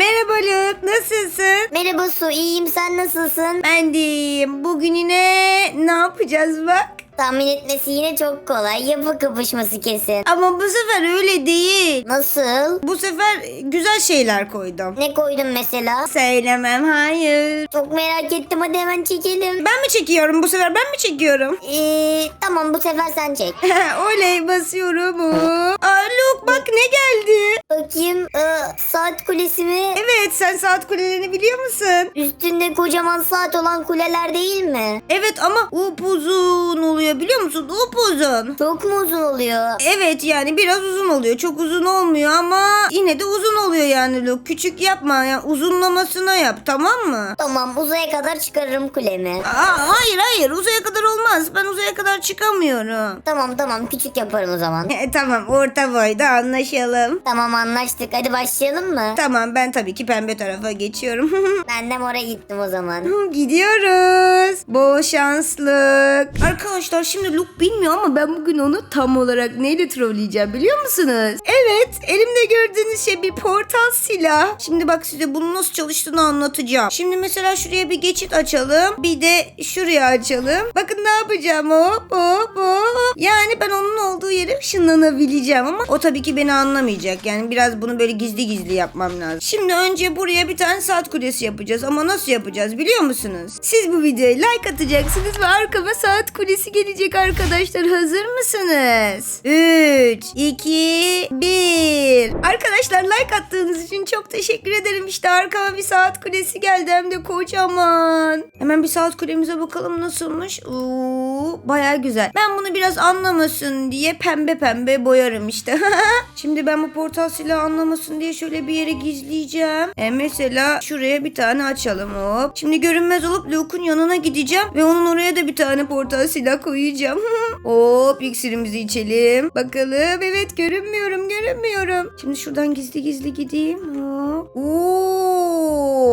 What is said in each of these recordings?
Merhaba Luke, nasılsın? Merhaba Su, iyiyim sen nasılsın? Ben de iyiyim. Bugün yine ne yapacağız bak? Tahmin etmesi yine çok kolay. Yapı kapışması kesin. Ama bu sefer öyle değil. Nasıl? Bu sefer güzel şeyler koydum. Ne koydun mesela? Söylemem hayır. Çok merak ettim hadi hemen çekelim. Ben mi çekiyorum bu sefer ben mi çekiyorum? Ee, tamam bu sefer sen çek. Oley basıyorum. Aa, Luke bak ne geldi? Bakayım ee, saat kulesi mi? Evet sen saat kulelerini biliyor musun? Üstünde kocaman saat olan kuleler değil mi? Evet ama upuzun oluyor biliyor musun? Upuzun. Çok mu uzun oluyor? Evet yani biraz uzun oluyor. Çok uzun olmuyor ama yine de uzun oluyor yani Luke. Küçük yapma yani uzunlamasına yap tamam mı? Tamam uzaya kadar çıkarırım kulemi. Aa, hayır hayır uzaya kadar olmaz. Ben uzaya kadar çıkamıyorum. Tamam tamam küçük yaparım o zaman. E, tamam orta boyda anlaşalım. Tamam anlaştık hadi başlayalım mı? Tamam ben tabii ki pembe tarafa geçiyorum. Ben de mora gittim o zaman. Gidiyoruz. Bol şanslık. Arkadaşlar şimdi Luke bilmiyor ama ben bugün onu tam olarak neyle trolleyeceğim biliyor musunuz? Evet elimde gördüğünüz şey bir portal silah. Şimdi bak size bunun nasıl çalıştığını anlatacağım. Şimdi mesela şuraya bir geçit açalım. Bir de şuraya açalım. Bakın ne yapacağım hop hop hop. Yani ben onun olduğu yere ışınlanabileceğim ama o tabii ki beni anlamayacak. Yani biraz bunu böyle gizli gizli yapmam lazım. Şimdi önce buraya bir tane saat kulesi yapacağız ama nasıl yapacağız biliyor musunuz? Siz bu videoya like atacaksınız ve arkama saat kulesi gelecek arkadaşlar. Hazır mısınız? 3, 2, 1. Arkadaşlar like attığınız için çok teşekkür ederim. İşte arkama bir saat kulesi geldi hem de kocaman. Hemen bir saat kulemize bakalım nasılmış. Oo, baya güzel. Ben bunu biraz anlamasın diye pembe pembe boyarım işte. Şimdi ben bu portal silahı anlamasın diye şöyle bir yere gizleyeceğim. E mesela şuraya bir tane açalım hop. Şimdi görünmez olup Luke'un yanına gideceğim ve onun oraya da bir tane portal silah koyacağım. hop iksirimizi içelim. Bakalım evet görünmüyorum görünmüyorum. Şimdi şuradan gizli gizli gideyim. Hop. Oo,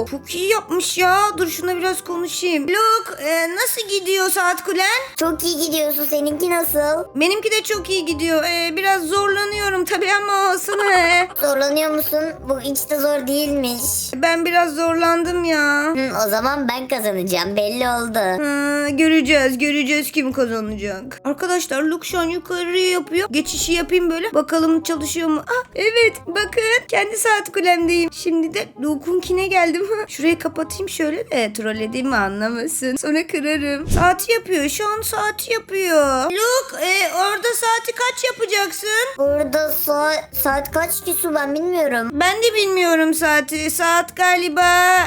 çok iyi yapmış ya. Dur şuna biraz konuşayım. Luke e, nasıl gidiyor saat kulen? Çok iyi gidiyorsun seninki nasıl? Benimki de çok iyi gidiyor. E, biraz zorlanıyorum tabii ama olsun. he. Zorlanıyor musun? Bu hiç de zor değilmiş. ben biraz zorlandım ya. Hı, o zaman ben kazanacağım belli oldu. Ha, göreceğiz göreceğiz kim kazanacak. Arkadaşlar Luke şu an yukarıya yapıyor. Geçişi yapayım böyle. Bakalım çalışıyor mu? Ah evet bakın kendi saat kulemdeyim. Şimdi de Luke'unkine geldim. Şurayı kapatayım şöyle de trollediğimi anlamasın. Sonra kırarım. Saati yapıyor şu an saati yapıyor. Luke e, orada saati kaç yapacaksın? Burada saat, saat kaç ki su ben bilmiyorum. Ben de bilmiyorum saati. Saat galiba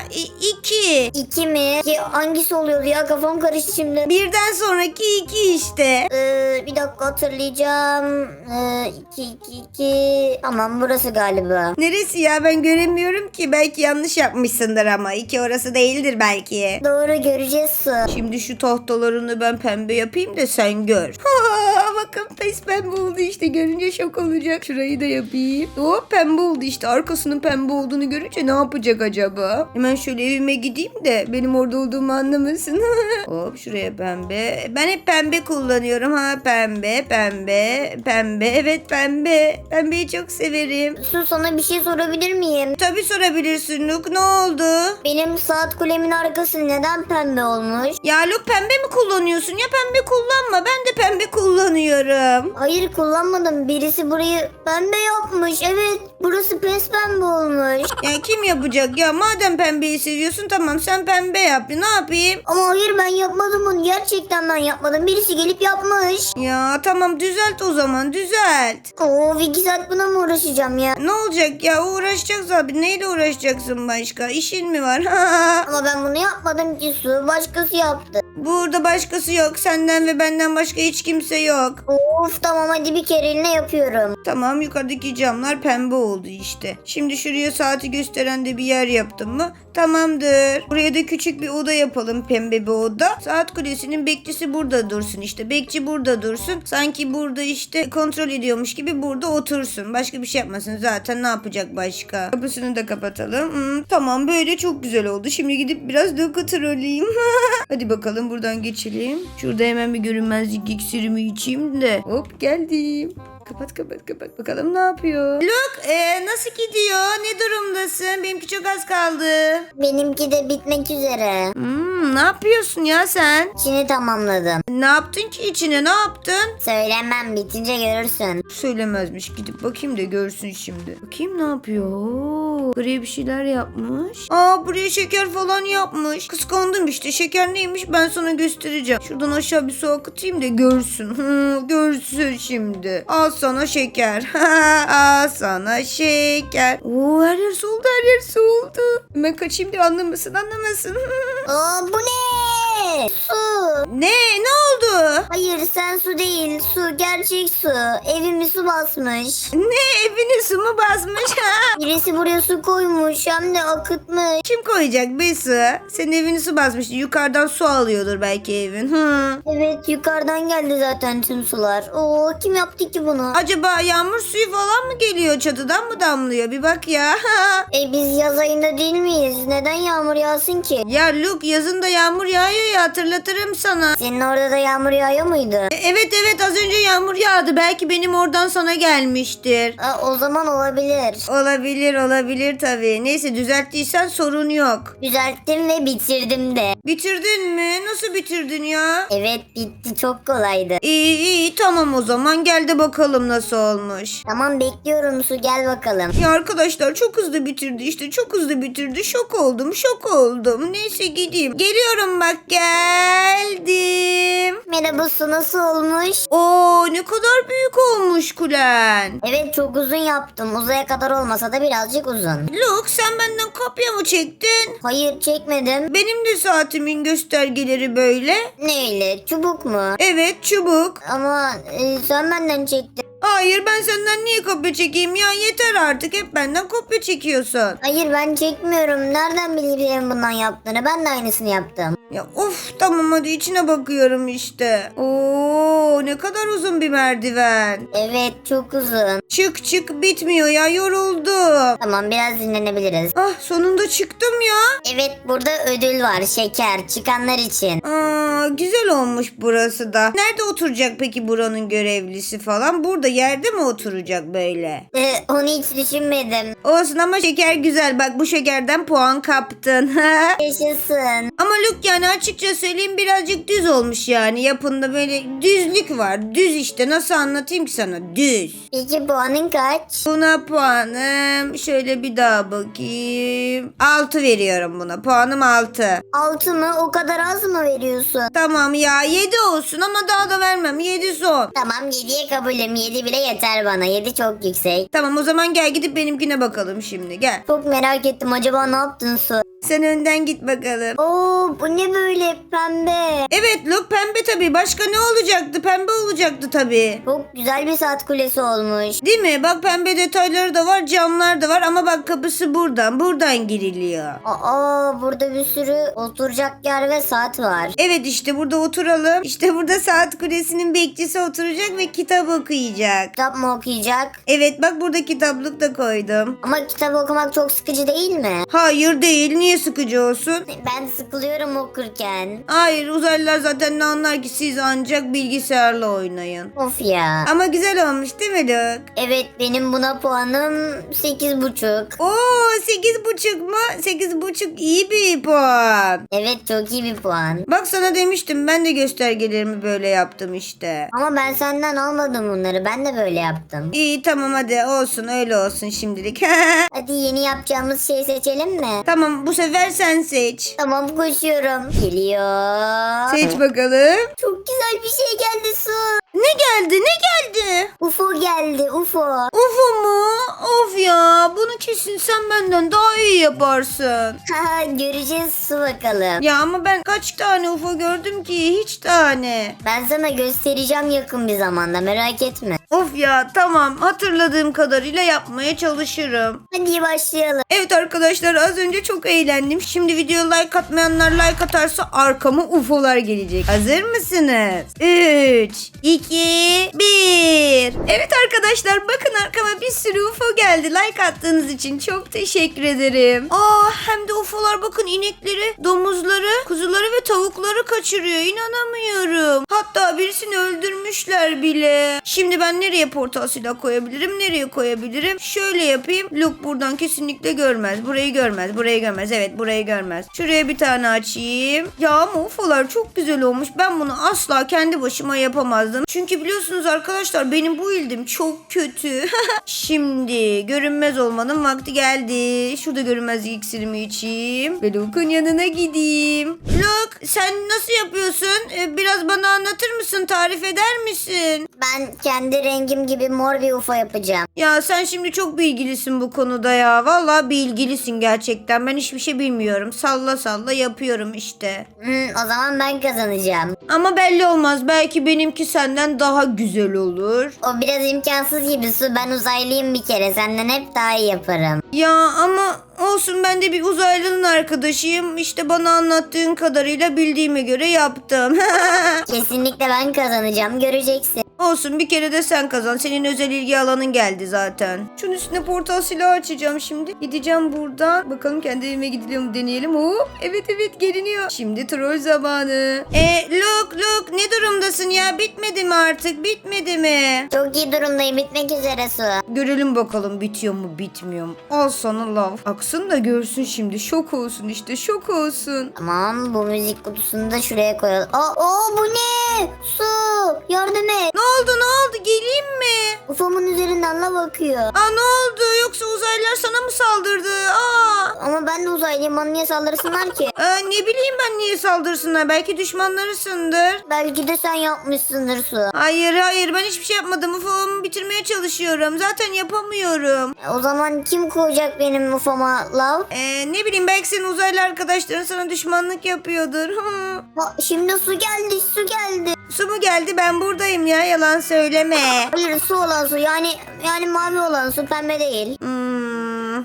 2. İki mi? Ki hangisi oluyordu ya kafam karıştı şimdi. Birden sonraki 2 işte. Ee, bir dakika hatırlayacağım. Ee, iki, iki, iki. Tamam burası galiba. Neresi ya ben göremiyorum ki. Belki yanlış yapmışsındır ama. iki orası değildir belki. Doğru göreceğiz su. Şimdi şu tahtalarını ben pembe yapayım da sen gör. Ha, bakın pes pembe oldu işte. Görünce şok olacak. Şurayı da yapayım. Hop pembe oldu işte. Arkasının pembe olduğunu görünce ne yapacak acaba? Hemen şöyle evime gideyim de benim orada olduğumu anlamasın. Hop şuraya pembe. Ben hep pembe kullanıyorum ha. Pembe, pembe, pembe. Evet pembe. Pembeyi çok severim. Su sana bir şey sorabilir miyim? Tabii sorabilirsin Luke. Ne oldu? Benim saat kulemin arkası neden pembe olmuş? Ya Luke pembe mi kullanıyorsun? Ya pembe kullanma. Ben de pembe kullanıyorum. Hayır kullanmadım. Birisi burayı pembe yapmış. Evet burası pembe olmuş. Ya kim yapacak ya? Madem pembeyi seviyorsun tamam sen pembe yap. Ne yapayım? Ama hayır ben yapmadım bunu. Gerçekten ben yapmadım. Birisi gelip yapmış. Ya tamam düzelt o zaman düzelt. Oo iki saat buna mı uğraşacağım ya? Ne olacak ya uğraşacağız abi. Neyle uğraşacaksın başka? İşin mi var? Ama ben bunu yapmadım ki su. Başkası yaptı. Burada başkası yok. Senden ve benden başka hiç kimse yok. Of tamam hadi bir kereliğine yapıyorum. Tamam yukarıdaki camlar pembe oldu işte. Şimdi şuraya saati gösteren de bir yer yaptım mı? Tamamdır. Buraya da küçük bir oda yapalım pembe bir oda. Saat kulesinin bekçisi burada dursun işte. Bekçi burada dursun. Sanki burada işte kontrol ediyormuş gibi burada otursun. Başka bir şey yapmasın zaten ne yapacak başka? Kapısını da kapatalım. Hmm, tamam böyle çok güzel oldu. Şimdi gidip biraz da trolleyeyim. Hadi bakalım buradan geçelim. Şurada hemen bir görünmezlik iksirimi içeyim de. Hop geldim. Kapat kapat kapat. Bakalım ne yapıyor. Luke e, nasıl gidiyor? Ne durumdasın? Benimki çok az kaldı. Benimki de bitmek üzere. Hmm, ne yapıyorsun ya sen? İçini tamamladım. Ne yaptın ki içine ne yaptın? Söylemem bitince görürsün. Söylemezmiş gidip bakayım da görsün şimdi. Bakayım ne yapıyor. Oo, buraya bir şeyler yapmış. Aa buraya şeker falan yapmış. Kıskandım işte şeker neymiş ben sana göstereceğim. Şuradan aşağı bir su akıtayım da görsün. Hı, görsün şimdi. Al sana şeker. Al sana şeker. Oo her yer soldu her yer soldu. Ben kaçayım da anlamasın anlamasın. Oo bu ne? Su. ne ne oldu? Hayır sen su değil. Su gerçek su. Evimi su basmış. Ne evini su mu basmış ha? Birisi buraya su koymuş hem de akıtmış. Kim koyacak be su? Senin evini su basmıştı. Yukarıdan su alıyordur belki evin. Hı. Evet yukarıdan geldi zaten tüm sular. Oo kim yaptı ki bunu? Acaba yağmur suyu falan mı geliyor? Çatıdan mı damlıyor? Bir bak ya. E biz yaz ayında değil miyiz? Neden yağmur yağsın ki? ya Luke yazın da yağmur yağıyor ya hatırlatırım sana. Senin orada da yağmur yağıyor muydu? E, Evet evet az önce yağmur yağdı. Belki benim oradan sana gelmiştir. Aa, o zaman olabilir. Olabilir olabilir tabii. Neyse düzelttiysen sorun yok. Düzelttim ve bitirdim de. Bitirdin mi? Nasıl bitirdin ya? Evet bitti çok kolaydı. İyi iyi tamam o zaman gel de bakalım nasıl olmuş. Tamam bekliyorum su gel bakalım. Ya arkadaşlar çok hızlı bitirdi işte çok hızlı bitirdi şok oldum şok oldum neyse gideyim geliyorum bak geldim Merhaba su nasıl olmuş? Oo ne kadar büyük olmuş kulen Evet çok uzun yaptım. Uzaya kadar olmasa da birazcık uzun. Luke sen benden kopya mı çektin Hayır çekmedim. benim de saatimin göstergeleri böyle Ne öyle çubuk mu? evet çubuk Ama e, sen benden çektin. hayır ben senden niye kopya çekeyim ya yeter artık hep benden kopya çekiyorsun Hayır ben çekmiyorum. Nereden bileyim bundan yaptığını? Ben de aynısını yaptım. Ya of tamam hadi içine bakıyorum işte. Oo ne kadar uzun bir merdiven. Evet çok uzun. Çık çık bitmiyor ya yoruldum. Tamam biraz dinlenebiliriz. Ah sonunda çıktım ya. Evet burada ödül var şeker çıkanlar için. Aa, güzel olmuş burası da. Nerede oturacak peki buranın görevlisi falan? Burada yerde mi oturacak böyle? E, onu hiç düşünmedim. Olsun ama şeker güzel. Bak bu şekerden puan kaptın. Yaşasın. ama Luke yani açıkça söyleyeyim birazcık düz olmuş yani. Yapında böyle düzlük var. Düz işte nasıl anlatayım ki sana? Düz. Peki puanın kaç? Buna puanım şöyle bir daha bakayım. 6 veriyorum buna. Puanım 6. Altı mı? O kadar az mı veriyorsun? Tamam ya 7 olsun ama daha da vermem. 7 son. Tamam 7'ye kabulüm. 7 bile yeter bana. 7 çok yüksek. Tamam o zaman gel gidip benimkine bakalım şimdi gel. Çok merak ettim. Acaba ne yaptın Su? Sen önden git bakalım. Oo bu ne böyle pembe? Evet Luke pembe tabii. Başka ne olacaktı? Pembe olacaktı tabii. Çok güzel bir saat kulesi olmuş. Değil mi? Bak pembe detayları da var, camlar da var ama bak kapısı buradan. Buradan giriliyor. Aa burada bir sürü oturacak yer ve saat var. Evet işte burada oturalım. İşte burada saat kulesinin bekçisi oturacak ve kitap okuyacak. Kitap mı okuyacak? Evet bak burada kitaplık da koydum. Ama kitap okumak çok sıkıcı değil mi? Hayır değil. Niye sıkıcı olsun? Ben sıkılıyorum okurken. Hayır uzaylılar zaten ne anlar ki siz ancak bilgisayarla oynayın. Of ya. Ama güzel olmuş değil mi Luke? Evet benim buna puanım 8,5. Oo sekiz buçuk mu? Sekiz buçuk iyi bir puan. Evet çok iyi bir puan. Bak sana demiştim ben de göstergelerimi böyle yaptım işte. Ama ben senden almadım bunları. Ben de böyle yaptım. İyi tamam hadi olsun öyle olsun şimdilik. Hadi yeni yapacağımız şey seçelim mi? tamam bu sefer sen seç. Tamam koşuyorum. Geliyor. Seç bakalım. Çok güzel bir şey geldi su. Ne geldi ne geldi? UFO geldi UFO. UFO mu? Of ya bunu kesin sen benden daha iyi yaparsın. Haha göreceğiz su bakalım. Ya ama ben kaç tane UFO gördüm ki hiç tane. Ben sana göstereceğim yakın bir zamanda merak etme. Of ya tamam hatırladığım kadarıyla yapmaya çalışırım. Hadi başlayalım. Evet arkadaşlar az önce çok eğlendim. Şimdi video like atmayanlar like atarsa arkama UFO'lar gelecek. Hazır mısınız? 3, 2, 1. Evet arkadaşlar bakın arkama bir sürü UFO geldi. Like attığınız için çok teşekkür ederim. Aa hem de UFO'lar bakın inekleri, domuzları, kuzuları ve tavukları kaçırıyor. İnanamıyorum. Hatta birisini öldürmüşler bile. Şimdi ben nereye portal silah koyabilirim? Nereye koyabilirim? Şöyle yapayım. Luke buradan kesinlikle görmez. Burayı görmez. Burayı görmez. Evet burayı görmez. Şuraya bir tane açayım. Ya ama UFO'lar çok güzel olmuş. Ben bunu asla kendi başıma yapamazdım. Çünkü biliyorsunuz arkadaşlar benim bu ildim çok kötü. Şimdi görünmez olmanın vakti geldi. Şurada görünmez iksirimi içeyim. Ve Luke'un yanına gideyim. Luke sen nasıl yapıyorsun? Ee, Biraz bana anlatır mısın? Tarif eder misin? Ben kendi rengim gibi mor bir UFO yapacağım. Ya sen şimdi çok bilgilisin bu konuda ya. Vallahi bilgilisin gerçekten. Ben hiçbir şey bilmiyorum. Salla salla yapıyorum işte. Hmm, o zaman ben kazanacağım. Ama belli olmaz. Belki benimki senden daha güzel olur. O biraz imkansız gibi su. Ben uzaylıyım bir kere. Senden hep daha iyi yaparım. Ya ama olsun ben de bir uzaylının arkadaşıyım. İşte bana anlattığın kadarıyla bildiğime göre yaptım. Kesinlikle ben kazanacağım. Göreceksin. olsun bir kere de sen kazan. Senin özel ilgi alanın geldi zaten. Şunun üstüne portal silahı açacağım şimdi. Gideceğim buradan. Bakalım kendi evime gidiliyor mu deneyelim. Hop evet evet geliniyor. Şimdi troll zamanı. E Luke Luke ne durumdasın ya? Bitmedi mi artık? Bitmedi mi? Çok iyi durumdayım. Bitmek üzere su. Görelim bakalım bitiyor mu bitmiyor mu? Al sana laf. Aksın da görsün şimdi. Şok olsun işte şok olsun. Tamam bu müzik kutusunu da şuraya koyalım. Aa, aa bu ne? Su. Yardım et. Ne oldu ne oldu geleyim mi? UFO'mun üzerinden la bakıyor. Aa ne oldu yoksa uzaylılar sana mı saldırdı? Ama ben de uzaylıyım. Bana niye saldırsınlar ki? Aa, ne bileyim ben niye saldırsınlar? Belki düşmanlarısındır. Belki de sen yapmışsındır su. Hayır hayır ben hiçbir şey yapmadım. Ufo'mu bitirmeye çalışıyorum. Zaten yapamıyorum. O zaman kim koyacak benim UFO'ma lav? Ee, ne bileyim belki senin uzaylı arkadaşların sana düşmanlık yapıyordur. Hı. Ha, şimdi su geldi su geldi. Su mu geldi ben buradayım ya yalan söyleme. Hayır su olan su yani yani mavi olan su pembe değil. Hmm,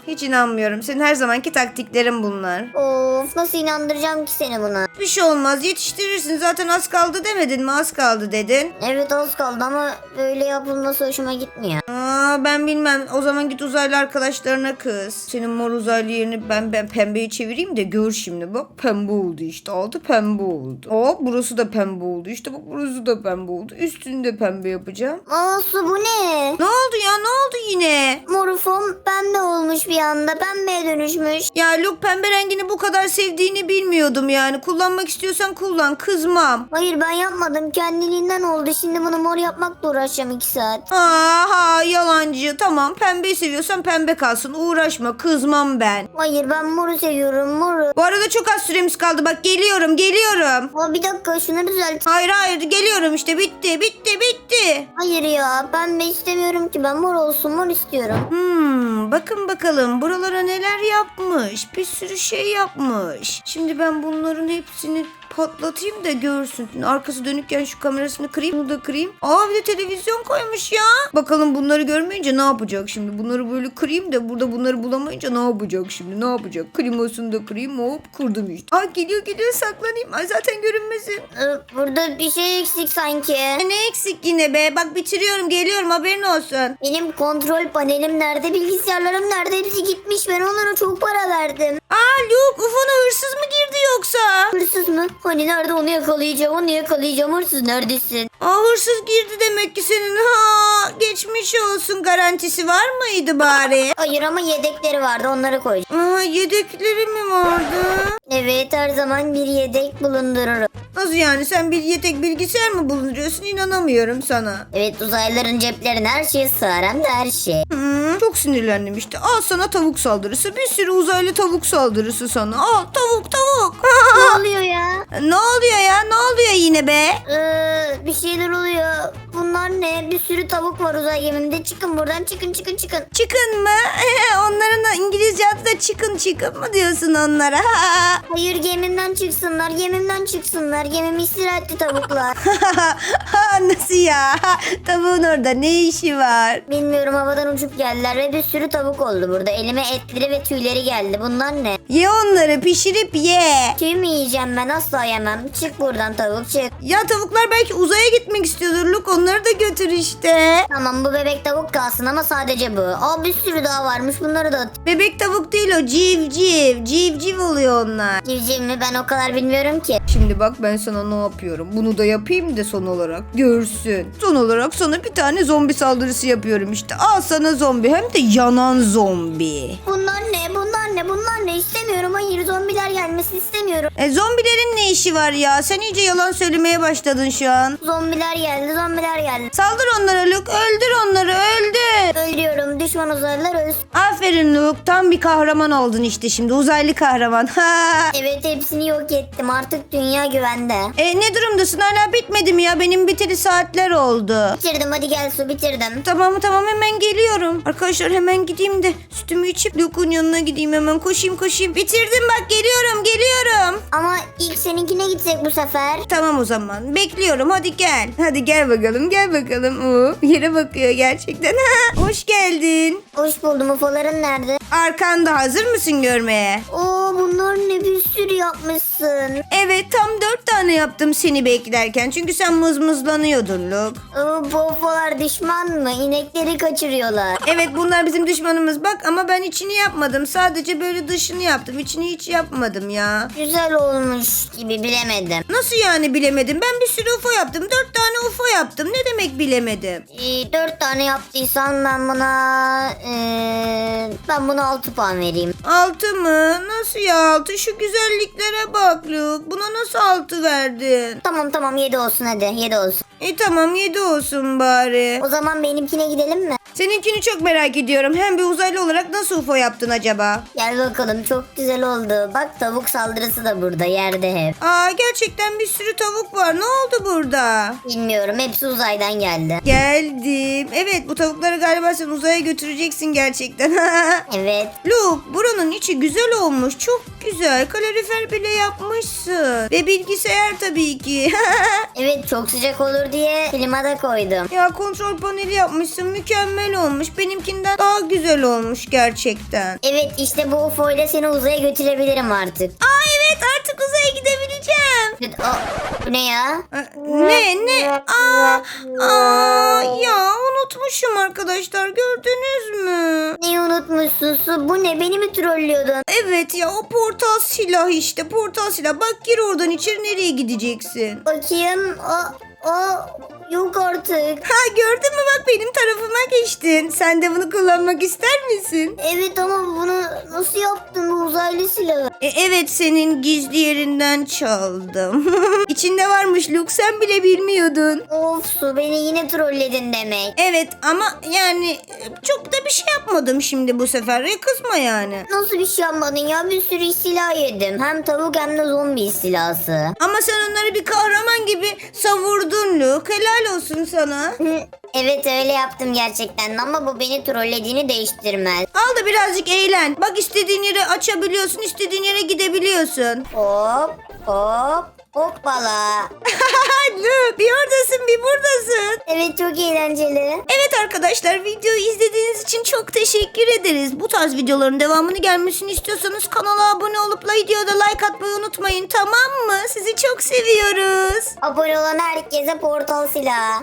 hiç inanmıyorum. Senin her zamanki taktiklerin bunlar. Of nasıl inandıracağım ki seni buna? Bir şey olmaz yetiştirirsin. Zaten az kaldı demedin mi? Az kaldı dedin. Evet az kaldı ama böyle yapılması hoşuma gitmiyor. Aa, ben bilmem. O zaman git uzaylı arkadaşlarına kız. Senin mor uzaylı yerini ben ben pembeye çevireyim de gör şimdi. Bak pembe oldu işte. Altı pembe oldu. Aa, burası da pembe oldu. İşte bak burası da pembe oldu. Üstünü de pembe yapacağım. Aa su bu ne? Ne oldu ya? Ne oldu yine? Mor UFO'm pembe olmuş bir anda pembeye dönüşmüş. Ya Luke pembe rengini bu kadar sevdiğini bilmiyordum yani. Kullanmak istiyorsan kullan. Kızmam. Hayır ben yapmadım kendiliğinden oldu. Şimdi bunu mor yapmakla uğraşacağım iki saat. Aha yalancı. Tamam pembeyi seviyorsan pembe kalsın. Uğraşma. Kızmam ben. Hayır ben moru seviyorum moru. Bu arada çok az süremiz kaldı. Bak geliyorum geliyorum. Aa, bir dakika şunu düzelt. Hayır hayır geliyorum işte. Bitti bitti bitti. Hayır ya pembe istemiyorum ki ben mor olsun mor istiyorum. Hmm, bakın bakalım buralara neler yapmış. Bir sürü şey yapmış. Şimdi ben bunların hepsini patlatayım da görsün. Arkası dönükken şu kamerasını kırayım. Bunu da kırayım. Aa bir de televizyon koymuş ya. Bakalım bunları görmeyince ne yapacak şimdi? Bunları böyle kırayım da burada bunları bulamayınca ne yapacak şimdi? Ne yapacak? Klimasını da kırayım. Hop kırdım işte. Aa geliyor geliyor saklanayım. Ay zaten görünmesin. Ee, burada bir şey eksik sanki. Ne eksik yine be? Bak bitiriyorum geliyorum haberin olsun. Benim kontrol panelim nerede, bilgisayarlarım nerede hepsi gitmiş. Ben onlara çok para verdim. Aa Luke UFO'na hırsız mı girdi yoksa? Hırsız mı? Hani nerede onu yakalayacağım, onu yakalayacağım. Hırsız neredesin? Aa hırsız girdi demek ki senin. Ha geçmiş olsun garantisi var mıydı bari? Hayır ama yedekleri vardı onları koyacağım. Aa yedekleri mi vardı? Evet her zaman bir yedek bulundururum. Nasıl yani sen bir yedek bilgisayar mı bulunduruyorsun inanamıyorum sana. Evet uzaylıların ceplerine her şey sığar hem de her şey. Hmm, çok sinirlendim işte. Al sana tavuk saldırısı. Bir sürü uzaylı tavuk saldırısı sana. Al tavuk tavuk. ne oluyor ya? ne oluyor ya? Ne oluyor yine be? Ee, bir şeyler oluyor. Bunlar ne? Bir sürü tavuk var uzay gemimde. Çıkın buradan çıkın çıkın çıkın. Chicken mı? Onların da İngilizce adı da chicken chicken mı diyorsun onlara? Hayır gemimden çıksınlar gemimden çıksınlar. ゲームミスられてた僕は。Nasıl ya? Tavuğun orada ne işi var? Bilmiyorum havadan uçup geldiler ve bir sürü tavuk oldu burada. Elime etleri ve tüyleri geldi. Bunlar ne? Ye onları pişirip ye. Tüy mü yemeyeceğim ben asla yemem. Çık buradan tavuk çık. Ya tavuklar belki uzaya gitmek istiyordur Luke onları da götür işte. Tamam bu bebek tavuk kalsın ama sadece bu. Aa bir sürü daha varmış bunları da at. Bebek tavuk değil o civciv. Civciv oluyor onlar. Civciv mi ben o kadar bilmiyorum ki. Şimdi bak ben sana ne yapıyorum. Bunu da yapayım da son olarak görsün. Son olarak sana bir tane zombi saldırısı yapıyorum işte. Al sana zombi hem de yanan zombi. Bunlar ne bunlar ne bunlar ne istemiyorum hayır zombiler gelmesi istemiyorum. E zombilerin ne işi var ya? Sen iyice yalan söylemeye başladın şu an. Zombiler geldi zombiler geldi. Saldır onlara Luke. Öldür onları öldür. Öldürüyorum düşman uzaylılar ölsün. Aferin Luke. Tam bir kahraman oldun işte şimdi. Uzaylı kahraman. Ha. Evet hepsini yok ettim artık dünya güvende. E ne durumdasın? Hala bitmedi mi ya? Benim biteli saatler oldu. Bitirdim hadi gel su bitirdim. Tamam tamam hemen geliyorum. Arkadaşlar hemen gideyim de sütümü içip Luke'un yanına gideyim hemen. Koşayım koşayım. Bitirdim bak geliyorum geliyorum. Ama ilk seninkine gitsek bu sefer. Tamam o zaman. Bekliyorum. Hadi gel. Hadi gel bakalım. Gel bakalım. Oo, yere bakıyor gerçekten. Hoş geldin. Hoş buldum ufoların nerede? Arkanda hazır mısın görmeye? Oo bunlar ne bir sürü yapmışsın. Evet tam dört tane yaptım seni beklerken. Çünkü sen mızmızlanıyordun Luke. Bu ufolar düşman mı? İnekleri kaçırıyorlar. Evet bunlar bizim düşmanımız bak ama ben içini yapmadım. Sadece böyle dışını yaptım. İçini hiç yapmadım ya. Güzel olmuş gibi bilemedim. Nasıl yani bilemedim? Ben bir sürü UFO yaptım. Dört tane UFO yaptım. Ne demek bilemedim? Ee, dört tane yaptıysan ben buna... ee, ben buna altı puan vereyim. Altı mı? Nasıl ya altı? Şu güzelliklere bak Luke. Buna nasıl altı verdin? Tamam tamam yedi olsun hadi yedi olsun. E tamam yedi olsun bari. O zaman benimkine gidelim mi? Seninkini çok merak ediyorum. Hem bir uzaylı olarak nasıl UFO yaptın acaba? Gel bakalım çok güzel oldu. Bak tavuk saldırısı da burada yerde hep. Aa gerçekten bir sürü tavuk var. Ne oldu burada? Bilmiyorum hepsi uzaydan geldi. Geldim. Evet bu tavukları galiba sen uzaya götüreceksin gerçekten. Evet. Luke buranın içi güzel olmuş. Çok güzel. Kalorifer bile yapmışsın. Ve bilgisayar tabii ki. Evet çok sıcak olur diye klima da koydum. ya kontrol paneli yapmışsın. Mükemmel olmuş. Benimkinden daha güzel olmuş gerçekten. Evet işte bu UFO ile seni uzaya götürebilirim artık. Aa evet artık uzaya gidebileceğim. O, ne ya? Ne ne? Aa, aa ya unutmuşum arkadaşlar gördünüz mü? Neyi unutmuşsun Su? Bu ne? Beni mi trollüyordun? Evet ya o portal silah işte portal silah. Bak gir oradan içeri nereye gideceksin? Bakayım. O, o yok artık. Ha gördün mü bak benim tarafıma geçtin. Sen de bunu kullanmak ister misin? Evet ama bunu nasıl yaptın bu uzaylı silahı? E, evet senin gizli yerinden çaldım. İçinde varmış Luke sen bile bilmiyordun. Of Su beni yine trolledin demek. Evet ama yani e, çok da bir şey yapmadım şimdi bu sefer. E, kızma yani. Nasıl bir şey yapmadın ya? Bir sürü silah yedim. Hem tavuk hem de zombi istilası. Ama sen onları bir kahraman gibi savurdun Luke. Helal olsun sana. Evet öyle yaptım gerçekten ama bu beni trollediğini değiştirmez. Al da birazcık eğlen. Bak istediğin yere açabiliyorsun, istediğin yere gidebiliyorsun. Hop hop hoppala. Luke bir oradasın bir buradasın. Evet çok eğlenceli. Evet arkadaşlar videoyu izlediğiniz için çok teşekkür ederiz. Bu tarz videoların devamını gelmesini istiyorsanız kanala abone olup videoda like atmayı unutmayın tamam mı? Sizi çok seviyoruz. Abone olan herkese portal silahı.